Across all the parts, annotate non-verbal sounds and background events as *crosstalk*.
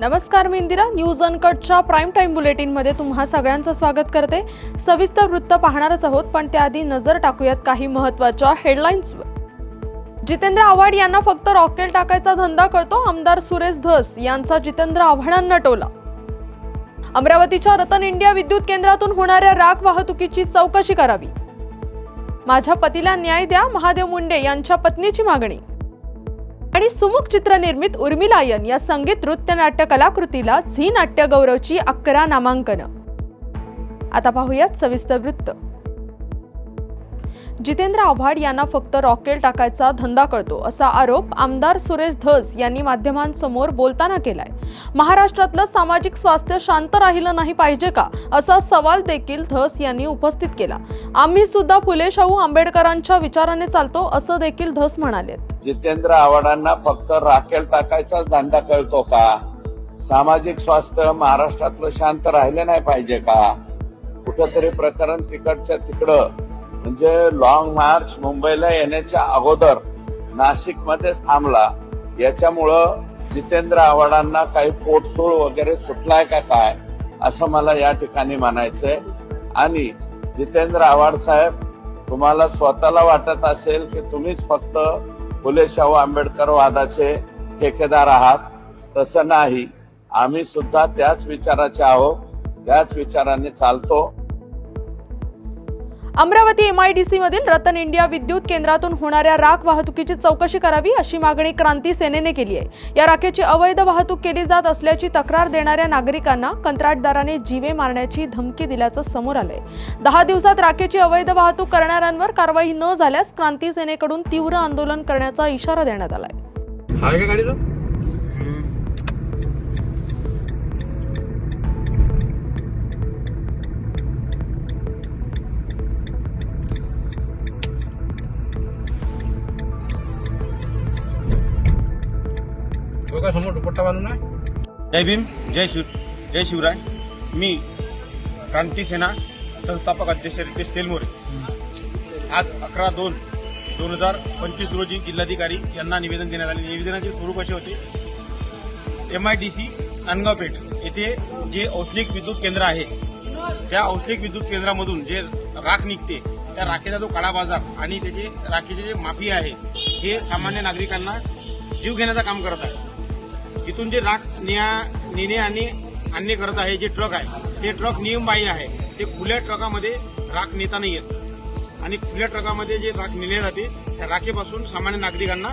नमस्कार मी इंदिरा. न्यूज अनकटच्या प्राईम टाईम बुलेटिनमध्ये तुम्हा सगळ्यांचं स्वागत करते. सविस्तर वृत्त पाहणारच आहोत पण त्याआधी नजर टाकूयात काही महत्त्वाच्या हेडलाईन्सवर जितेंद्र आव्हाड यांना फक्त रॉकेल टाकायचा धंदा करतो आमदार सुरेश धस यांचा जितेंद्र आव्हाडांना टोला अमरावतीच्या रतन इंडिया विद्युत केंद्रातून होणाऱ्या राख वाहतुकीची चौकशी करावी. माझ्या पतीला न्याय द्या महादेव मुंडे यांच्या पत्नीची मागणी. आणि सुमुख चित्रनिर्मित उर्मिलायन या संगीत नृत्य नाट्य कलाकृतीला झी नाट्य गौरवची अकरा नामांकन. आता पाहूयात सविस्तर वृत्त. जितेंद्र आव्हाड यांना फक्त रॉकेल टाकायचा धंदा कळतो असा आरोप आमदार सुरेश धस यांनी माध्यमांसमोर बोलताना केलाय. महाराष्ट्रातलं सामाजिक स्वास्थ्य शांत राहिलं नाही पाहिजे का असा सवाल देखील धस यांनी उपस्थित केला. आम्ही सुद्धा फुले शाहू आंबेडकरांच्या विचाराने चालतो असं देखील धस म्हणाले जितेंद्र आव्हाडांना फक्त रॉकेल टाकायचाच धंदा कळतो का? सामाजिक स्वास्थ्य महाराष्ट्रातलं शांत राहिलं नाही पाहिजे का? कुठंतरी प्रकरण तिकडच्या तिकडं. म्हणजे लॉंग मार्च मुंबईला येण्याच्या अगोदर नाशिक मध्येच थांबला. याच्यामुळं जितेंद्र आव्हाडांना काही पोटसूळ वगैरे सुटलाय का काय असं मला या ठिकाणी म्हणायचंय. आणि जितेंद्र आव्हाड साहेब तुम्हाला स्वतःला वाटत असेल की तुम्हीच फक्त फुले शाहू आंबेडकर वादाचे ठेकेदार आहात. तसं नाही. आम्ही सुद्धा त्याच विचाराचे आहोत. त्याच विचाराने चालतो. अमरावती एमआयडीसी मधील रतन इंडिया विद्युत केंद्रातून होणाऱ्या राख वाहतुकीची चौकशी करावी अशी मागणी क्रांती सेनेने केली आहे. या राखेची अवैध वाहतूक केली जात असल्याची तक्रार देणाऱ्या नागरिकांना कंत्राटदाराने जीवे मारण्याची धमकी दिल्याचं समोर आलंय. दहा दिवसात राखेची अवैध वाहतूक करणाऱ्यांवर कारवाई न झाल्यास क्रांती सेनेकडून तीव्र आंदोलन करण्याचा इशारा देण्यात आलाय. आहे का गाडीचं तो काय समोर दुपट्टा बांधून आहे जय भीम जय शिव जय शिवराय। मी क्रांती सेना संस्थापक अध्यक्ष रितेश तेलमोरे। आज अकरा दोन दोन हजार पंचवीस रोजी जिल्हाधिकारी यांना निवेदन देण्यात आले. निवेदनाचे स्वरूप असे होते. M I D C Nandgaon Peth येथे जे औष्णिक विद्युत केंद्र आहे त्या औष्णिक विद्युत केंद्रामधून जे राख निघते त्या राखेचा जो काळा बाजार आणि त्याचे राखेचे जे माफिया आहे हे सामान्य नागरिकांना जीव घेण्याचं काम करत आहे. तिथून जे राख न्या- नेणे आणि आणणे करत आहे जे ट्रक आहे ते ट्रक नियमबाह्य आहे. ते खुल्या ट्रकामध्ये राख नेता नाही येत आणि खुल्या ट्रकामध्ये जे राख नेले जाते त्या राखेपासून सामान्य नागरिकांना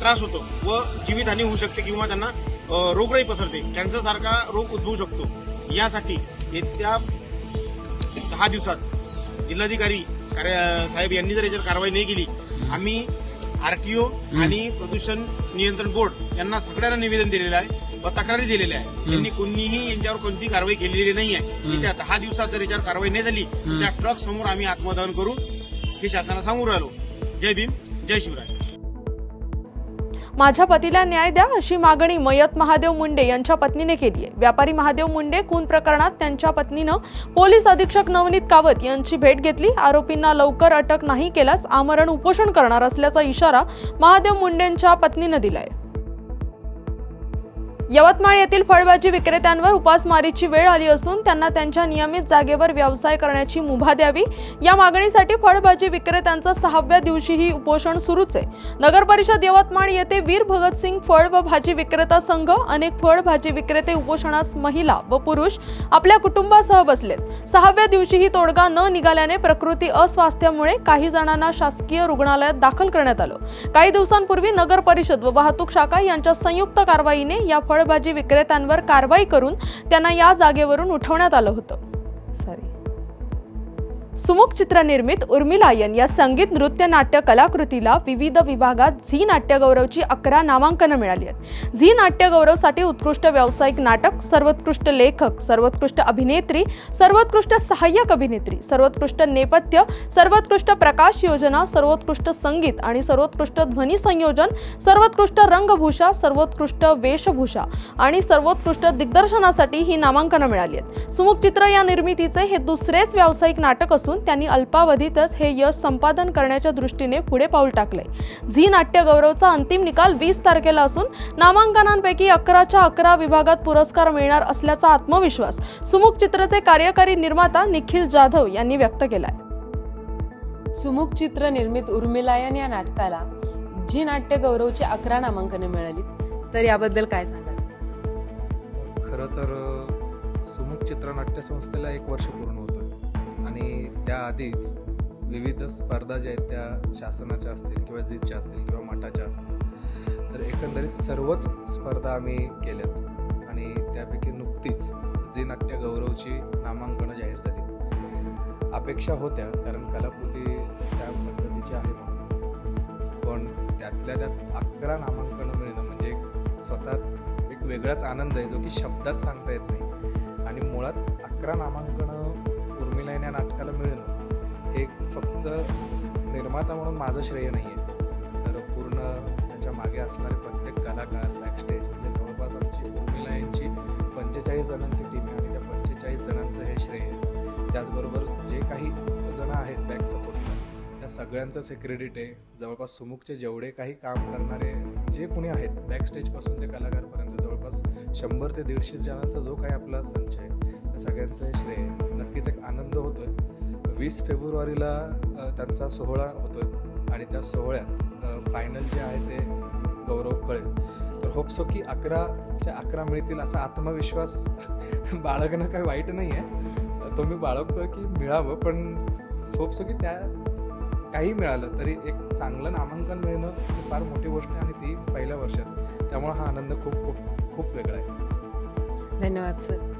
त्रास होतो व जीवितहानी होऊ शकते किंवा त्यांना रोगराई पसरते. कॅन्सरसारखा रोग उद्भवू शकतो. यासाठी येत्या दहा दिवसात जिल्हाधिकारी कार्य साहेब यांनी जर याच्यावर कारवाई नाही केली आम्ही आरटीओ आणि प्रदूषण नियंत्रण बोर्ड यांना सगळ्यांना निवेदन दिलेलं आहे व तक्रारी दिलेल्या आहे त्यांनी कोणीही यांच्यावर कोणती कारवाई केलेली नाही आहे. येत्या दहा दिवसात जर याच्यावर कारवाई नाही झाली त्या ट्रक समोर आम्ही आत्मदहन करू हे शासनाला सांगून राहिलो. जय भीम जय शिवराय. माझ्या पतीला न्याय द्या अशी मागणी मयत महादेव मुंडे यांच्या पत्नीने केली आहे. व्यापारी महादेव मुंडे खून प्रकरणात त्यांच्या पत्नीनं पोलीस अधीक्षक नवनीत कावत यांची भेट घेतली. आरोपींना लवकर अटक नाही केल्यास आमरण उपोषण करणार असल्याचा इशारा महादेव मुंडेंच्या पत्नीनं दिलाय. यवतमाळ येथील फळभाजी विक्रेत्यांवर उपासमारीची वेळ आली असून त्यांना त्यांच्या नियमित जागेवर व्यवसाय करण्याची मुभा द्यावी. या मागणीसाठी फळभाजी विक्रेत्यांचं सहाव्या दिवशीही उपोषण सुरूच आहे. नगर परिषद यवतमाळ येथे वीर भगतसिंग फळ व भाजी विक्रेता संघ अनेक फळ भाजी विक्रेते उपोषणास महिला व पुरुष आपल्या कुटुंबासह बसलेत. सहाव्या दिवशीही तोडगा न निघाल्याने प्रकृती अस्वास्थ्यामुळे काही जणांना शासकीय रुग्णालयात दाखल करण्यात आलं. काही दिवसांपूर्वी नगर परिषद व वाहतूक शाखा यांच्या संयुक्त कारवाईने या फळ फळभाजी विक्रेत्यांवर कारवाई करून त्यांना या जागेवरून उठवण्यात आलं होतं. सुमुख चित्रनिर्मित उर्मिलायन या संगीत नृत्य नाट्य कलाकृतीला विविध विभागात झी नाट्यगौरवची अकरा नामांकनं मिळाली आहेत. झी नाट्यगौरवसाठी उत्कृष्ट व्यावसायिक नाटक सर्वोत्कृष्ट लेखक सर्वोत्कृष्ट अभिनेत्री सर्वोत्कृष्ट सहाय्यक अभिनेत्री सर्वोत्कृष्ट नेपथ्य सर्वोत्कृष्ट प्रकाश योजना सर्वोत्कृष्ट संगीत आणि सर्वोत्कृष्ट ध्वनी संयोजन सर्वोत्कृष्ट रंगभूषा सर्वोत्कृष्ट वेशभूषा आणि सर्वोत्कृष्ट दिग्दर्शनासाठी ही नामांकनं मिळाली आहेत. सुमुख चित्र या निर्मितीचे हे दुसरेच व्यावसायिक नाटक असून असून त्यांनी अल्पावधीतच हे यश संपादन करण्याच्या दृष्टीने पुढे पाऊल टाकलंय. झी नाट्य गौरवचा अंतिम निकाल वीस तारखेला असून नामांकनांपैकी अकराच्या अकरा विभागात पुरस्कार मिळणार असल्याचा आत्मविश्वास सुमुख चित्रचे कार्यकारी निर्माता निखिल जाधव यांनी व्यक्त केलाय. सुमुख चित्र निर्मित उर्मिलायन या नाटकाला जी नाट्य गौरवची अकरा नामांकने मिळाली. तर याबद्दल काय सांगाल? खरं तर सुमुख चित्रनाट्य संस्थेला एक वर्ष पूर्ण आणि त्याआधीच विविध स्पर्धा ज्या आहेत त्या शासनाच्या असतील किंवा जीच्या असतील किंवा मठाच्या असतील. तर एकंदरीत सर्वच स्पर्धा आम्ही केल्यात. आणि त्यापैकी नुकतीच जी नाट्य गौरवची नामांकनं जाहीर झाली. अपेक्षा होत्या कारण कलाकृती त्या पद्धतीची आहे म्हणून. पण त्यातल्या त्यात अकरा नामांकनं मिळणं म्हणजे स्वतः एक वेगळाच आनंद आहे जो की शब्दात सांगता येत नाही. आणि मुळात अकरा नामांकनं उर्मिला या नाटकाला मिळणं हे फक्त निर्माता म्हणून माझं श्रेय नाही आहे तर पूर्ण त्याच्यामागे असणारे प्रत्येक कलाकार बॅकस्टेज म्हणजे जवळपास आमची उर्मिला यांची पंचेचाळीस जणांची टीम आहे आणि त्या पंचेचाळीस जणांचं हे श्रेय आहे. त्याचबरोबर जे काही जणं आहेत बॅक सपोर्टला त्या सगळ्यांचंच हे क्रेडिट आहे. जवळपास सुमुखचे जेवढे काही काम करणारे जे कोणी आहेत बॅकस्टेजपासून ते कलाकारपर्यंत जवळपास शंभर ते दीडशे जणांचा जो काही आपला संच आहे सगळ्यांचं श्रेय. नक्कीच एक आनंद होतोय. वीस फेब्रुवारीला त्यांचा सोहळा होतोय. आणि त्या सोहळ्यात फायनल जे आहे ते गौरव कळेल. तर होपसो हो की अकराच्या अकरा मिळतील असा आत्मविश्वास *laughs* बाळगणं काही वाईट नाही आहे तो मी बाळगतोय की मिळावं पण होपसो हो की त्या काही मिळालं तरी एक चांगलं नामांकन मिळणं ही फार मोठी गोष्ट आहे आणि ती पहिल्या वर्षात. त्यामुळे हा आनंद खूप खूप खूप वेगळा आहे. धन्यवाद सर.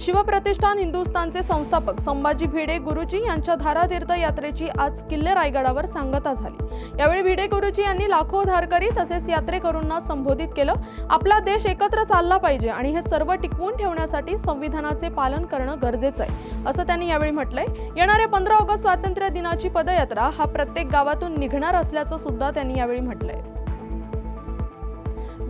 शिवप्रतिष्ठान हिंदुस्थानचे संस्थापक संभाजी भिडे गुरुजी यांच्या धारातीर्थ यात्रेची आज किल्ले रायगडावर सांगता झाली. यावेळी भिडे गुरुजी यांनी लाखो धारकरी तसेच यात्रेकरूंना संबोधित केलं. आपला देश एकत्र चालला पाहिजे आणि हे सर्व टिकवून ठेवण्यासाठी संविधानाचे पालन करणं गरजेचं आहे असं त्यांनी यावेळी म्हटलंय. येणाऱ्या पंधरा ऑगस्ट स्वातंत्र्य दिनाची पदयात्रा हा प्रत्येक गावातून निघणार असल्याचं सुद्धा त्यांनी यावेळी म्हटलंय.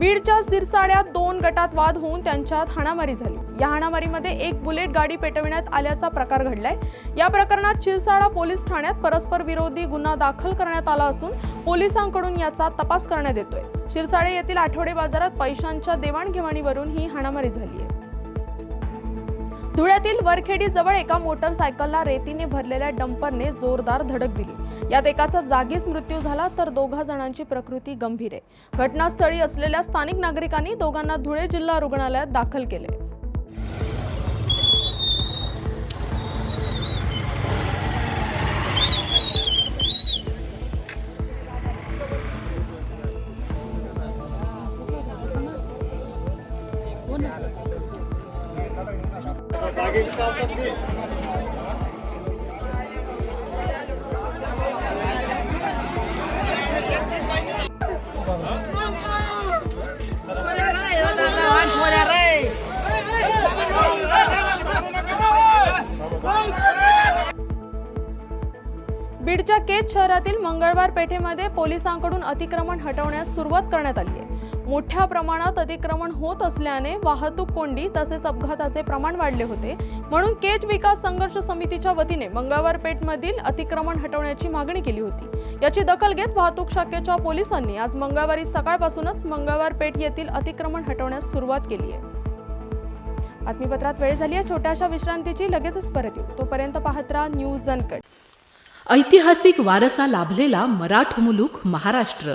बीडच्या सिरसाड्यात दोन गटात वाद होऊन त्यांच्यात हाणामारी झाली. या हाणामारीमध्ये एक बुलेट गाडी पेटविण्यात आल्याचा प्रकार घडलाय. या प्रकरणात शिरसाडा पोलीस ठाण्यात परस्पर विरोधी गुन्हा दाखल करण्यात आला असून पोलिसांकडून याचा तपास करण्यात येतोय. शिरसाडे येथील आठवडे बाजारात पैशांच्या देवाणघेवाणीवरून ही हाणामारी झाली आहे. धुळ्यातील वरखेडी जवळ एका मोटरसायकलला रेतीने भरलेल्या डंपरने जोरदार धडक दिली. यात एकाचा जागीच मृत्यू झाला तर दोघा जणांची प्रकृती गंभीर आहे. घटनास्थळी असलेल्या स्थानिक नागरिकांनी दोघांना धुळे जिल्हा रुग्णालयात दाखल केले. बीडच्या केज शहरातील मंगळवार पेठेमध्ये पोलिसांकडून अतिक्रमण हटवण्यास सुरुवात करण्यात आली. मोठ्या प्रमाणात अतिक्रमण होत असल्याने वाहतूक कोंडी तसेच अपघाताचे प्रमाण वाढले होते. म्हणून केज विकास संघर्ष समितीच्या वतीने मंगळवार पेठमधील अतिक्रमण हटवण्याची मागणी केली होती. याची दखल घेत वाहतूक शाखेच्या पोलिसांनी आज मंगळवारी सकाळपासूनच मंगळवार पेठ येथील अतिक्रमण हटवण्यास सुरुवात केली आहे. बातमीपत्रात वेळ झाली आहे. छोट्याशा विश्रांतीची लगेचच परत येऊ. तोपर्यंत पाहत राहा न्यूज अनकट. ऐतिहासिक वारसा लाभलेला मराठ मुलूक महाराष्ट्र.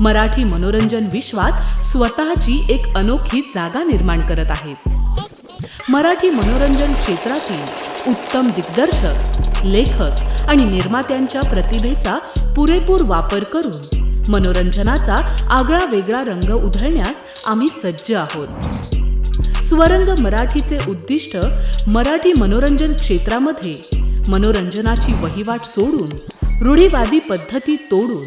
मराठी मनोरंजन विश्वात स्वतःची एक अनोखी जागा निर्माण करत आहेत. मराठी मनोरंजन क्षेत्रातील उत्तम दिग्दर्शक लेखक आणि निर्मात्यांच्या प्रतिभेचा पुरेपूर वापर करून मनोरंजनाचा आगळा वेगळा रंग उधळण्यास आम्ही सज्ज आहोत. स्वरंग मराठीचे उद्दिष्ट मराठी मनोरंजन क्षेत्रामध्ये मनोरंजनाची वहिवाट सोडून रूढीवादी पद्धती तोडून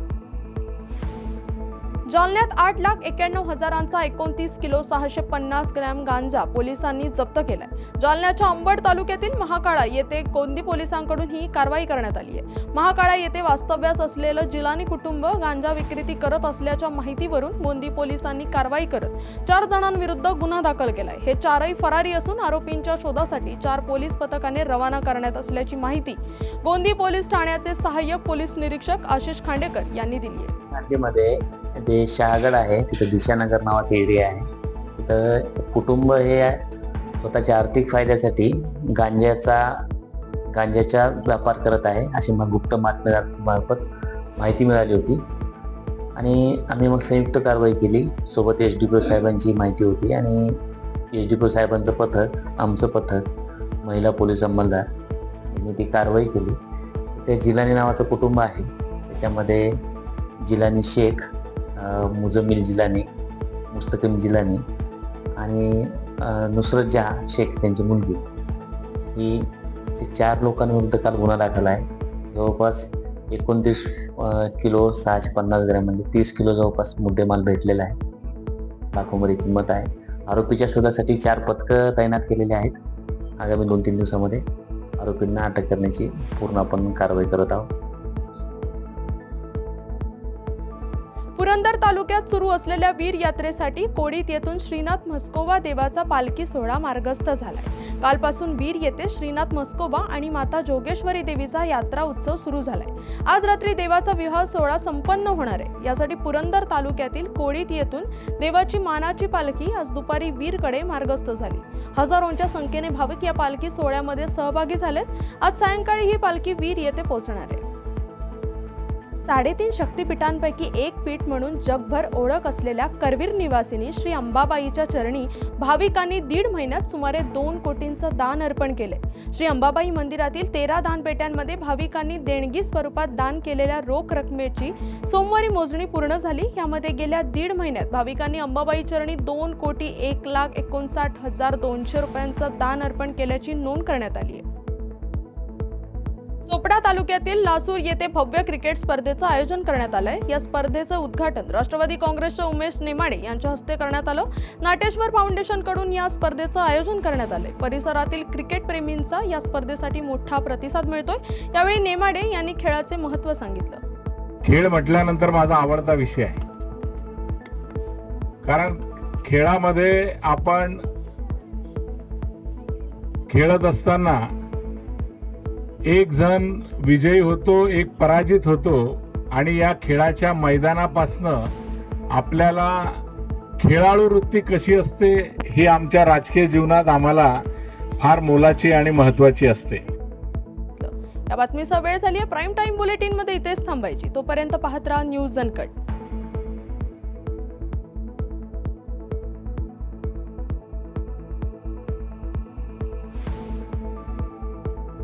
जालन्यात आठ लाख एक्क्याण्णव हजारांचा एकोणतीस किलो सहाशे पन्नास ग्रॅम गांजा पोलिसांनी जप्त केलाय. जालन्याच्या अंबड तालुक्यातील महाकाळा येथे कोंदी पोलिसांकडून ही कारवाई करण्यात आली आहे. महाकाळा येथे वास्तव्यास असलेलं जिलानी कुटुंब गांजा विक्रेती करत असल्याच्या माहितीवरून गोंदी पोलिसांनी कारवाई करत चार जणांविरुद्ध गुन्हा दाखल केलाय. हे चारही फरारी असून आरोपींच्या शोधासाठी चार पोलीस पथकाने रवाना करण्यात असल्याची माहिती गोंदी पोलीस ठाण्याचे सहाय्यक पोलीस निरीक्षक आशिष खांडेकर यांनी दिली आहे. ते शहागड आहे तिथं दिशानगर नावाचा एरिया आहे. तिथं कुटुंब हे स्वतःच्या आर्थिक फायद्यासाठी गांज्याचा गांज्याचा व्यापार करत आहे अशी मग गुप्त बातम्या मार्फत माहिती मिळाली होती. आणि आम्ही मग संयुक्त कारवाई केली. सोबत एच डी पी साहेबांची माहिती होती आणि एच डी पी साहेबांचं पथक आमचं पथक महिला पोलीस अंमलदार यांनी ती कारवाई केली. ते जिलानी नावाचं कुटुंब आहे. त्याच्यामध्ये जिलानी शेख अ, मुजम्मिल जिलानी मुस्तकीम जिलानी आणि नुसरत जहा शेख त्यांची मुलगी. ही असे चार लोकांविरुद्ध काल गुन्हा दाखल आहे जवळपास एकोणतीस किलो सहाशे पन्नास ग्रॅम म्हणजे तीस किलो जवळपास मुद्देमाल भेटलेला आहे. लाखोमध्ये किंमत आहे. आरोपीच्या शोधासाठी चार पथकं तैनात केलेली आहेत. आगामी दोन तीन दिवसामध्ये आरोपींना अटक करण्याची पूर्ण आपण कारवाई करत आहोत. पुरंदर तालुक्यात सुरू असलेल्या वीर यात्रेसाठी कोडीत येथून श्रीनाथ म्हस्कोबा देवाचा पालखी सोहळा मार्गस्थ झालाय. कालपासून वीर येथे श्रीनाथ म्हस्कोबा आणि माता जोगेश्वरी देवीचा यात्रा उत्सव सुरू झालाय. आज रात्री देवाचा विवाह सोहळा संपन्न होणार आहे. यासाठी पुरंदर तालुक्यातील कोळीत येथून देवाची मानाची पालखी आज दुपारी वीरकडे मार्गस्थ झाली. हजारोंच्या संख्येने भाविक या पालखी सोहळ्यामध्ये सहभागी झालेत. आज सायंकाळी ही पालखी वीर येथे पोहोचणार आहे. साडेतीन शक्तिपीठांपैकी एक पीठ म्हणून जगभर ओळख असलेल्या करवीर निवासिनी श्री अंबाबाईच्या चरणी भाविकांनी दीड महिन्यात सुमारे दोन कोटींचं दान अर्पण केले. श्री अंबाबाई मंदिरातील तेरा दानपेट्यांमध्ये भाविकांनी देणगी स्वरूपात दान केलेल्या रोख रकमेची सोमवारी मोजणी पूर्ण झाली. यामध्ये गेल्या दीड महिन्यात भाविकांनी अंबाबाई चरणी दोन कोटी एक लाख एकोणसाठ हजार दोनशे रुपयांचं दान अर्पण केल्याची नोंद करण्यात आली आहे. चोपडा तालुक्यातील लासूर येथे भव्य क्रिकेट स्पर्धेचं आयोजन करण्यात आलंय. या स्पर्धेचं उद्घाटन राष्ट्रवादी काँग्रेसच्या उमेश नेमाडे यांच्या हस्ते करण्यात आलं. नाटेश्वर फाउंडेशनकडून या स्पर्धेचं आयोजन करण्यात आलंय. परिसरातील क्रिकेट प्रेमींचा या स्पर्धेसाठी मोठा प्रतिसाद मिळतोय. यावेळी नेमाडे यांनी खेळाचे महत्त्व सांगितलं. खेळ म्हटल्यानंतर माझा आवडता विषय आहे. कारण खेळामध्ये आपण खेळत असताना एक जण विजयी होतो एक पराजित होतो आणि या खेळाच्या मैदानापासनं आपल्याला खेळाडू वृत्ती कशी असते ही आमच्या राजकीय जीवनात आम्हाला फार मोलाची आणि महत्त्वाची असते. या बातमीचा वेळ झाली आहे. प्राईम टाईम बुलेटिनमध्ये इथेच थांबायची. तोपर्यंत पाहत राहा न्यूज अनकट